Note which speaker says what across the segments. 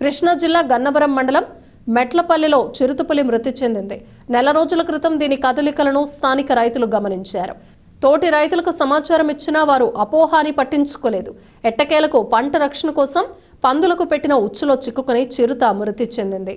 Speaker 1: కృష్ణా జిల్లా గన్నవరం మండలం మెట్లపల్లిలో చిరుతపులి మృతి చెందింది. నెల రోజుల క్రితం దీని కదలికలను స్థానిక రైతులు గమనించారు. తోటి రైతులకు సమాచారం ఇచ్చినా వారు అపోహాని పట్టించుకోలేదు. ఎట్టకేలకు పంట రక్షణ కోసం పందులకు పెట్టిన ఉచ్చులో చిక్కుకుని చిరుత మృతి చెందింది.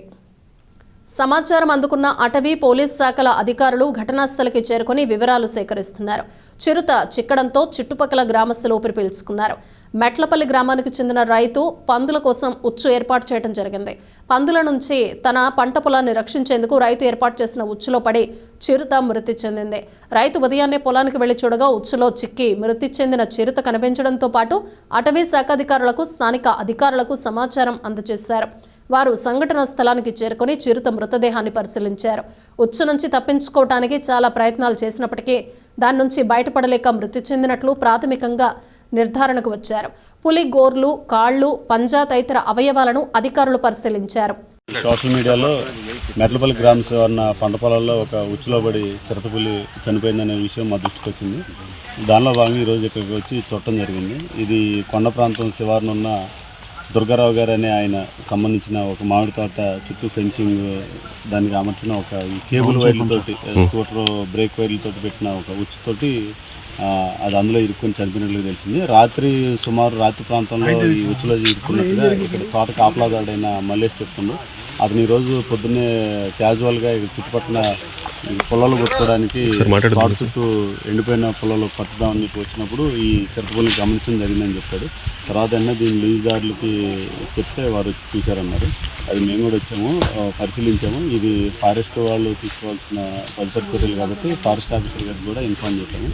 Speaker 1: సమాచారం అందుకున్న అటవీ పోలీస్ శాఖల అధికారులు ఘటనా స్థలికి చేరుకుని వివరాలు సేకరిస్తున్నారు. చిరుత చిక్కడంతో చుట్టుపక్కల గ్రామస్తులు ఊపిరి పీల్చుకున్నారు. మెట్లపల్లి గ్రామానికి చెందిన రైతు పందుల కోసం ఉచ్చు ఏర్పాటు చేయడం జరిగింది. పందుల నుంచి తన పంట పొలాన్ని రక్షించేందుకు రైతు ఏర్పాటు చేసిన ఉచ్చులో పడి చిరుత మృతి చెందింది. రైతు ఉదయాన్నే పొలానికి వెళ్ళి చూడగా ఉచ్చులో చిక్కి మృతి చెందిన చిరుత కనిపించడంతో పాటు అటవీ శాఖ అధికారులకు స్థానిక అధికారులకు సమాచారం అందజేశారు. వారు సంఘటన స్థలానికి చేరుకొని చిరుత మృతదేహాన్ని పరిశీలించారు. ఉచ్చు నుంచి తప్పించుకోవటానికి చాలా ప్రయత్నాలు చేసినప్పటికీ దాని నుంచి బయటపడలేక మృతి చెందినట్లు ప్రాథమికంగా నిర్ధారణకు వచ్చారు. పులి గోర్లు కాళ్ళు పంజా తదితర అవయవాలను అధికారులు పరిశీలించారు.
Speaker 2: సోషల్ మీడియాలో మెట్లపల్లి గ్రామ శివారున పంట పొలాల్లో ఒక ఉచ్చులో పడి చిరతపులి చనిపోయిందనే విషయం మా దృష్టికి వచ్చింది. దానిలో భాగంగా ఈరోజు ఇక్కడికి వచ్చి చూడటం జరిగింది. ఇది కొండ ప్రాంతం శివారునున్న దుర్గారావు గారు అనే ఆయన సంబంధించిన ఒక మామిడి తోట చుట్టూ ఫెన్సింగ్ దానికి అమర్చిన ఒక కేబుల్ వైర్లతోటి స్కూటర్ బ్రేక్ వైర్లతోటి పెట్టిన ఒక ఉచ్చుతోటి అది అందులో ఇరుక్కొని చనిపోయినట్లు తెలిసింది. రాత్రి సుమారు రాత్రి ప్రాంతంలో ఈ ఉచ్చులో ఇరుక్కున్నట్టుగా ఇక్కడ తోట కాపలాదాడైన మల్లేష్ చెప్తుండు. అతను ఈరోజు పొద్దున్నే క్యాజువల్గా ఇక్కడ చుట్టుపక్కల పొలాలు కొట్టుకోవడానికి తోట చుట్టూ ఎండిపోయిన పొలాలు పట్టుదామని చెప్పి వచ్చినప్పుడు ఈ చిరతపుల్ని గమనించడం జరిగిందని చెప్పాడు. తర్వాత అన్న దీని లీజుదారులకి చెప్తే వారు వచ్చి చూశారన్నారు. అది మేము కూడా వచ్చాము పరిశీలించాము. ఇది ఫారెస్ట్ వాళ్ళు తీసుకోవాల్సిన తదుపరి చర్యలు కాబట్టి ఫారెస్ట్ ఆఫీసర్ గారికి కూడా ఇన్ఫార్మ్ చేశాము.